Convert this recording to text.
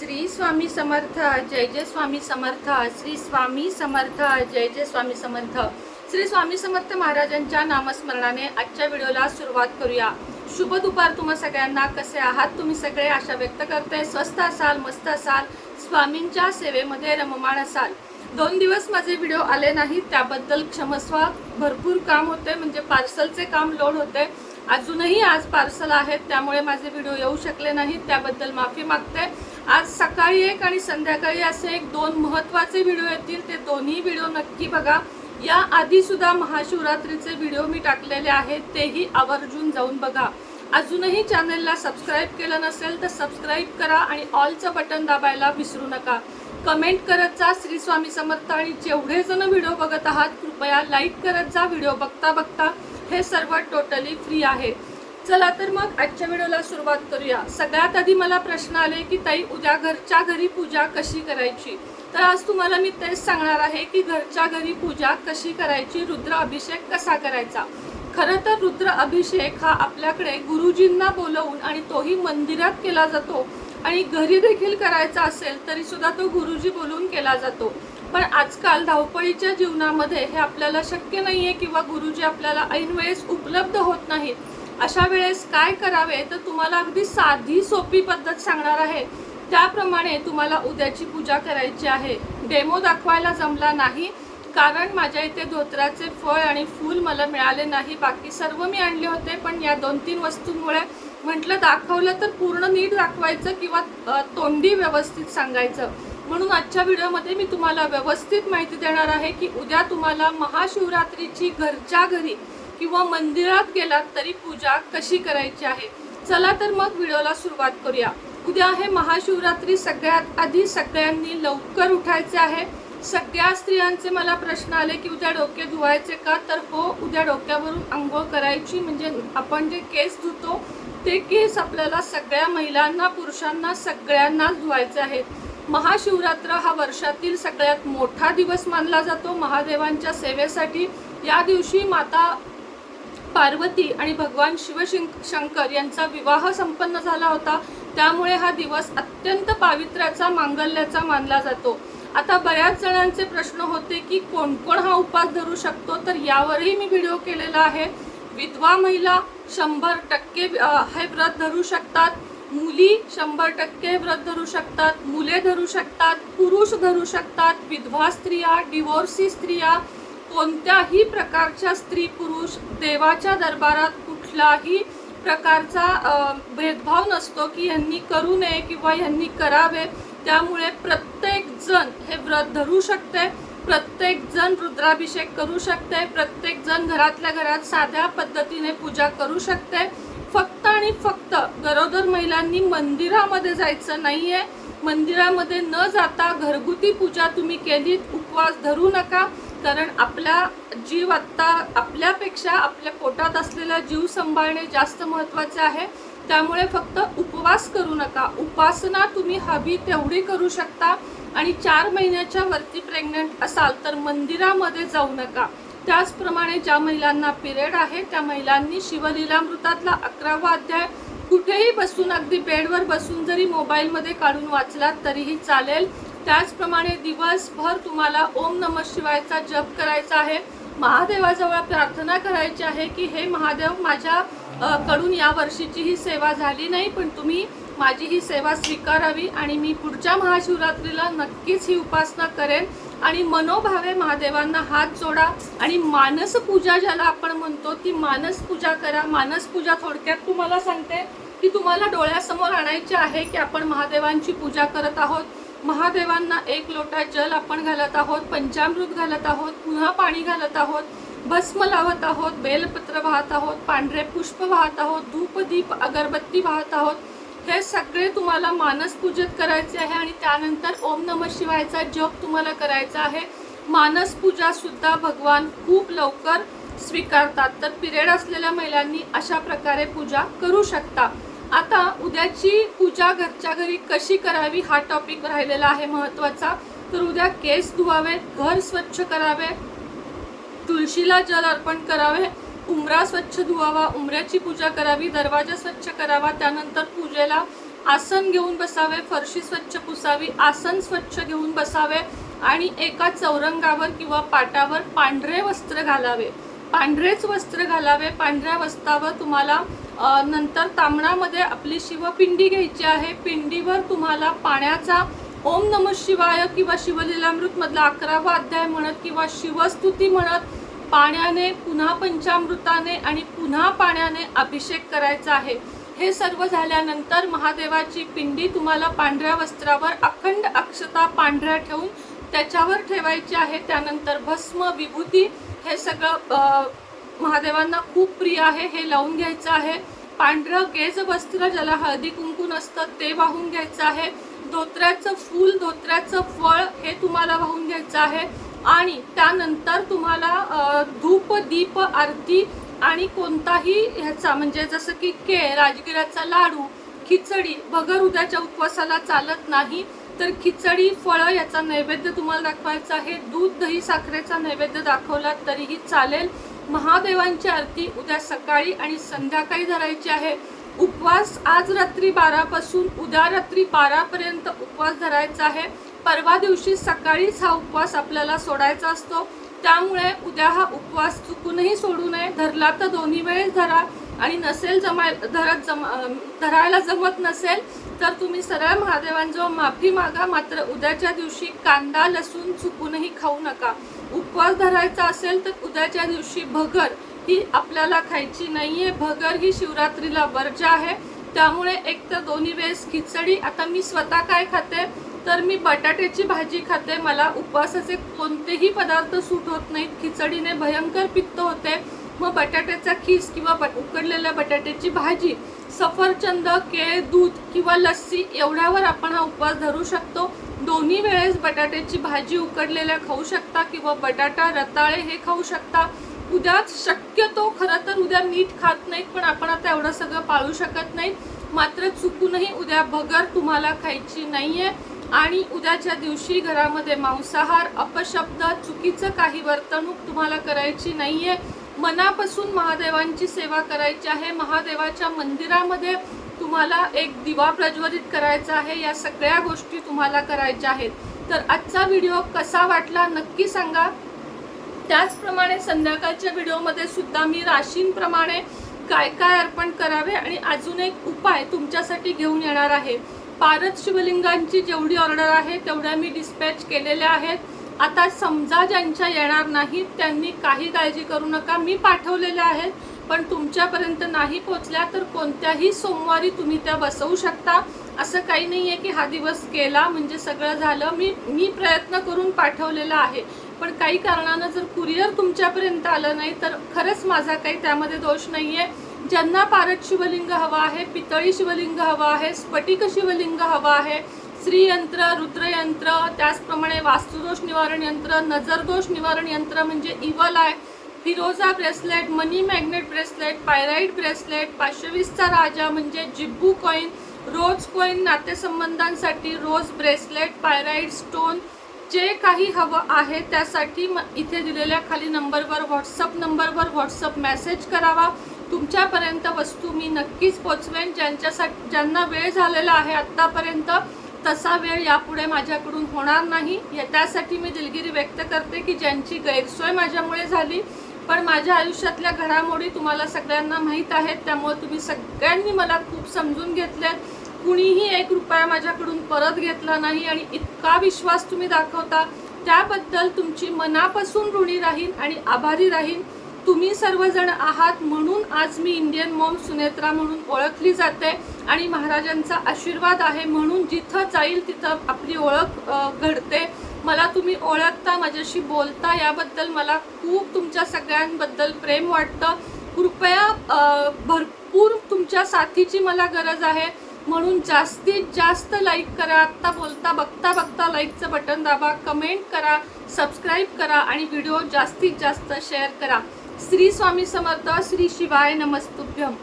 श्री स्वामी समर्थ जय जय स्वामी समर्थ श्री स्वामी समर्थ जय जय स्वामी समर्थ. श्री स्वामी समर्थ महाराजांच्या नामस्मरणाने आजच्या व्हिडिओला सुरुवात करूया. शुभ दुपार तुम्हा सगळ्यांना कसे आहात तुम्ही सगळे? आशा व्यक्त करते. स्वस्त असाल मस्त असाल स्वामींच्या सेवेमध्ये रममाण असाल. दोन दिवस माझे व्हिडिओ आले नाहीत त्याबद्दल क्षमस्व भरपूर काम होते म्हणजे पार्सलचे काम लोड होते. अजूनही आज पार्सल आहेत त्यामुळे माझे व्हिडिओ येऊ शकले नाहीत त्याबद्दल माफी मागते. आज सकाळी एक आणि संध्याकाळी असे एक दोन महत्त्वाचे व्हिडिओ येतील ते दोन्ही व्हिडिओ नक्की बघा. या आधीसुद्धा महाशिवरात्रीचे व्हिडिओ मी टाकलेले आहेत तेही आवर्जून जाऊन बघा. अजूनही चॅनलला सबस्क्राईब केलं नसेल तर सबस्क्राईब करा आणि ऑलचं बटन दाबायला विसरू नका. कमेंट करत जा श्री स्वामी समर्थ आणि जेवढे जण व्हिडिओ बघत आहात कृपया लाईक करत जा व्हिडिओ बघता बघता. हे सर्व टोटली फ्री आहे. चला तर मग आजच्या व्हिडिओला सुरुवात करूया. सगळ्यात आधी मला प्रश्न आले की ताई उद्या घरच्या घरी पूजा कशी करायची? तर आज तुम्हाला मी तेच सांगणार आहे की घरच्या घरी पूजा कशी करायची रुद्र अभिषेक कसा करायचा? खरं तर रुद्र अभिषेक हा आपल्याकडे गुरुजींना बोलवून आणि तोही मंदिरात केला जातो आणि घरी देखील करायचा असेल तरी सुद्धा तो गुरुजी बोलून केला जातो. पण आजकाल धावपळीच्या जीवनामध्ये हे आपल्याला शक्य नाहीये किंवा गुरुजी आपल्याला ऐन वेळेस उपलब्ध होत नाहीत. अशा वेळेस काय करावे तर तुम्हाला अगदी साधी सोपी पद्धत सांगणार आहे. त्याप्रमाणे तुम्हाला उद्याची पूजा करायची आहे. डेमो दाखवायला जमला नाही. कारण माझ्या इथे धोत्राचे फळ आणि फूल मला मिळाले नाही. बाकी सर्व मी आणले होते पण या दोन तीन वस्तूंमुळे म्हटलं दाखवलं तर पूर्ण नीट दाखवायचं किंवा तोंडी व्यवस्थित सांगायचं. म्हणून आजच्या व्हिडिओमध्ये मी तुम्हाला व्यवस्थित माहिती देणार आहे की उद्या तुम्हाला महाशिवरात्रीची घरच्या घरी किंवा मंदिरात गेलात तरी पूजा कशी करायची आहे? चला तर मग व्हिडिओला सुरुवात करूया. उद्या आहे महाशिवरात्री सगळ्यात आधी सगळ्यांनी लवकर उठायचे आहे. सगळ्या स्त्रियांचे मला प्रश्न आले की उद्या डोके धुवायचे का? तर हो उद्या डोक्यावरून आंघोळ करायची. म्हणजे आपण जे केस धुतो ते केस आपल्याला सगळ्या महिलांना पुरुषांना सगळ्यांनाच धुवायचे आहेत. महाशिवरात्र हा वर्षातील सगळ्यात मोठा दिवस मानला जातो. महादेवांच्या सेवेसाठी या दिवशी माता पार्वती आणि भगवान शिवशंक शंकर यांचा विवाह संपन्न झाला होता. त्यामुळे हा दिवस अत्यंत पावित्र्याचा मांगल्याचा मानला जातो. आता बऱ्याच जणांचे प्रश्न होते की कोण कोण हा उपास धरू शकतो? तर यावरही मी व्हिडिओ केलेला आहे. विधवा महिला शंभर टक्के हे व्रत धरू शकतात. मुली शंभर टक्के व्रत धरू शकतात. मुले धरू शकतात. पुरुष धरू शकतात. विधवा स्त्रिया डिवोर्सी स्त्रिया कोणत्याही प्रकारच्या स्त्री पुरुष देवाच्या दरबारात कुठलाही प्रकारचा भेदभाव नसतो की यांनी करू नये किंवा यांनी करावे. त्यामुळे प्रत्येक जण हे व्रत धरू शकते प्रत्येक जण रुद्राभिषेक करू शकते प्रत्येक जण घरातल्या घरात साध्या पद्धतीने पूजा करू शकते. फक्त आणि फक्त गरोदर महिलांनी मंदिरामध्ये जायचं नाही आहे मंदिरामध्ये न जाता घरगुती पूजा तुम्ही केलीत उपवास धरू नका. कारण आपला जीव आत्ता आपल्यापेक्षा आपल्या पोटात असलेला जीव सांभाळणे जास्त महत्त्वाचे आहे. त्यामुळे फक्त उपवास करू नका. उपासना तुम्ही हवी तेवढी करू शकता. आणि चार महिन्याच्या वरती प्रेग्नंट असाल तर मंदिरामध्ये जाऊ नका. त्याचप्रमाणे ज्या महिलांना पिरियड आहे त्या महिलांनी शिवलीलामृतातला अकरावा अध्याय. कुठेही बसून अगदी बेडवर बसून जरी मोबाईलमध्ये काढून वाचलात तरीही चालेल. त्याचप्रमाणे दिवसभर तुम्हाला ओम नम शिवायचा जप करायचा आहे. महादेवाजवळ प्रार्थना करायची आहे की हे महादेव माझ्या कडून या वर्षीची ही सेवा झाली नाही पण तुम्ही माझी ही सेवा स्वीकारावी आणि मी पुढच्या महाशिवरात्रीला नक्कीच ही उपासना करेन आणि मनोभावे महादेवांना हात जोडा आणि मानस पूजा ज्याला आपण म्हणतो ती मानस पूजा करा. मानस पूजा थोडक्यात तुम्हाला सांगते की तुम्हाला डोळ्यासमोर आणायचे आहे की आपण महादेवांची पूजा करत आहोत. महादेवांना एक लोटा जल आपण घालत आहोत पंचामृत घालत आहोत पुन्हा पाणी घालत आहोत भस्म लावत आहोत बेलपत्र वाहत आहोत पांढरे पुष्प वाहत आहोत धूप दीप अगरबत्ती वाहत आहोत. हे सगळे तुम्हाला मानस पूजत करायचे आहे आणि त्यानंतर ओम नम शिवायचा जप तुम्हाला करायचा आहे. मानस पूजा सुद्धा भगवान खूप लवकर स्वीकारतात. तर पिरियड असलेल्या महिलांनी अशा प्रकारे पूजा करू शकता. आता उद्याची पूजा घरच्या घरी कशी करावी हा टॉपिक राहिलेला आहे महत्त्वाचा तर उद्या केस धुवावे घर स्वच्छ करावे तुळशीला जल अर्पण करावे उमरा स्वच्छ धुवावा उमऱ्याची पूजा करावी दरवाजा स्वच्छ करावा त्यानंतर पूजेला आसन घेऊन बसावे फरशी स्वच्छ पुसावी आसन स्वच्छ घेऊन बसावे आणि एका चौरंगावर किंवा पाटावर पांढरे वस्त्र घालावे. पांढरेच वस्त्र घालावे पांढऱ्या वस्त्रावर तुम्हाला नंतर तांबणामध्ये आपली शिवपिंडी घ्यायची आहे. पिंडीवर तुम्हाला पाण्याचा ओम नम शिवाय किंवा शिवलीलामृतमधला अकरावा अध्याय म्हणत किंवा शिवस्तुती म्हणत पाण्याने पुन्हा पंचामृताने आणि पुन्हा पाण्याने अभिषेक करायचा आहे. हे सर्व झाल्यानंतर महादेवाची पिंडी तुम्हाला पांढऱ्या वस्त्रावर अखंड अक्षता पांढऱ्या ठेवून त्याच्यावर ठेवायची आहे. त्यानंतर भस्म विभूती हे सगळं महादेवांना खूप प्रिय आहे हे लावून घ्यायचं आहे. पांढरं गेज वस्त्र ज्याला हळदी कुंकून असतं ते वाहून घ्यायचं आहे. धोत्र्याचं फूल धोत्र्याचं फळ हे तुम्हाला वाहून घ्यायचं आहे. आणि त्यानंतर तुम्हाला धूप दीप आरती आणि कोणताही ह्याचा म्हणजे जसं की केळ राजगिराचा लाडू खिचडी भगर उद्याच्या उपवासाला चालत नाही. तर खिचडी फळं याचा नैवेद्य तुम्हाला दाखवायचा आहे. दूध दही साखरेचा नैवेद्य दाखवला तरीही चालेल. महादेवांची आरती उद्या सकाळी आणि संध्याकाळी धरायची आहे. उपवास आज रात्री बारापासून उद्या रात्री बारापर्यंत उपवास धरायचा आहे. परवा दिवशी सकाळीच हा उपवास आपल्याला सोडायचा असतो. त्यामुळे उद्या हा उपवास चुकूनही सोडू नये. धरला तर दोन्ही वेळेस धरा आणि नसेल जमाय धरत जमा धरायला जमत नसेल तर तुम्ही सरळ महादेवांजवळ माफी मागा मात्र उद्याच्या दिवशी कांदा लसूण चुकूनही खाऊ नका. उपवास धरायचा असेल तर उद्याच्या दिवशी भगर ही आपल्याला खायची नाहीये. भगर ही शिवरात्रीला वर्ज आहे त्यामुळे एक तर दोन्ही वेळेस खिचडी. आता मी स्वतः काय खाते? तर मी बटाट्याची भाजी खाते. मला उपवासाचे कोणतेही पदार्थ सूट होत नाहीत. खिचडीने भयंकर पित्त होते. मग बटाट्याचा खीस किंवा बट उकडलेल्या बटाट्याची भाजी सफरचंद केळ दूध किंवा लस्सी एवढ्यावर आपण हा उपवास धरू शकतो. दोन्ही वेळेस बटाट्याची भाजी उकडलेल्या खाऊ शकता किंवा बटाटा रताळे हे खाऊ शकता. उद्या शक्यतो खरं तर उद्या मीठ खात नाहीत पण आपण आता एवढं सगळं पाळू शकत नाही मात्र चुकूनही उद्या भगर तुम्हाला खायची नाही आहे आणि उद्याच्या दिवशी घरामध्ये मांसाहार अपशब्द चुकीचं काही वर्तणूक तुम्हाला करायची नाही आहे मनापासून महादेवांची सेवा करायची आहे. महादेवाच्या मंदिरामध्ये तुम्हाला एक दिवा प्रज्वलित करायचा आहे. या सगळ्या गोष्टी तुम्हाला करायच्या आहेत. तर आजचा व्हिडिओ कसा वाटला नक्की सांगा. त्याचप्रमाणे संध्याकाळच्या व्हिडिओमध्ये सुद्धा मी राशींप्रमाणे काय काय अर्पण करावे आणि अजून एक उपाय तुमच्यासाठी घेऊन येणार आहे. पारद शिवलिंगांची जेवढी ऑर्डर आहे तेवढ्या मी डिस्पॅच केलेल्या आहेत. आता समजा ज्यांच्या येणार नाहीत त्यांनी काही काळजी करू नका. मी पाठवलेल्या आहेत पण तुमच्यापर्यंत नाही पोचल्या तर कोणत्याही सोमवारी तुम्ही त्या बसवू शकता. असं काही नाही आहे की हा दिवस गेला म्हणजे सगळं झालं. मी मी प्रयत्न करून पाठवलेला आहे. पण काही कारणानं जर कुरिअर तुमच्यापर्यंत आलं नाही तर खरंच माझा काही त्यामध्ये दोष नाही आहे ज्यांना पारद शिवलिंग हवा आहे पितळी शिवलिंग हवा आहे स्फटिक शिवलिंग हवा आहे श्रीयंत्र रुद्रयंत्र त्याचप्रमाणे वास्तुदोष निवारण यंत्र नजरदोष निवारण यंत्र म्हणजे इवल आय फिरोजा bracelet money magnet bracelet pyrite bracelet पाचशे वीसचा राजा म्हणजे जिब्बू कॉईन रोज कॉईन नातेसंबंधांसाठी रोज ब्रेसलेट पायराईट स्टोन जे काही हवं आहे त्यासाठी म इथे दिलेल्या खाली नंबरवर व्हॉट्सअप नंबरवर व्हॉट्सअप मेसेज करावा. तुमच्यापर्यंत वस्तू मी नक्कीच पोचवेन. ज्यांच्यासाठी ज्यांना वेळ झालेला आहे आत्तापर्यंत तसा वेळ यापुढे माझ्याकडून होणार नाही. या- त्यासाठी मी दिलगिरी व्यक्त करते की ज्यांची गैरसोय माझ्यामुळे झाली पण माझ्या आयुष्यातल्या घडामोडी तुम्हाला सगळ्यांना माहीत आहेत. त्यामुळे तुम्ही सगळ्यांनी मला खूप समजून घेतले कुणीही एक रुपया माझ्याकडून परत घेतला नाही आणि इतका विश्वास तुम्ही दाखवता. त्याबद्दल तुमची मनापासून ऋणी राहीन आणि आभारी राहीन. तुम्ही सर्वजण आहात म्हणून आज मी इंडियन मॉम सुनेत्रा म्हणून ओळखली जाते आणि महाराजांचा आशीर्वाद आहे म्हणून जिथं जाईल तिथं आपली ओळख घडते. मला तुम्ही ओळखता माझ्याशी बोलता याबद्दल मला खूप तुमच्या सगळ्यांबद्दल प्रेम वाटतं. कृपया भरपूर तुमच्या साथीची मला गरज आहे. म्हणून जास्तीत जास्त लाईक करा. आत्ता बोलता बघता बघता लाईकचं बटन दाबा कमेंट करा सबस्क्राईब करा आणि व्हिडिओ जास्तीत जास्त शेअर करा. श्री स्वामी समर्थ श्री शिवाय नमस्तुभ्यम.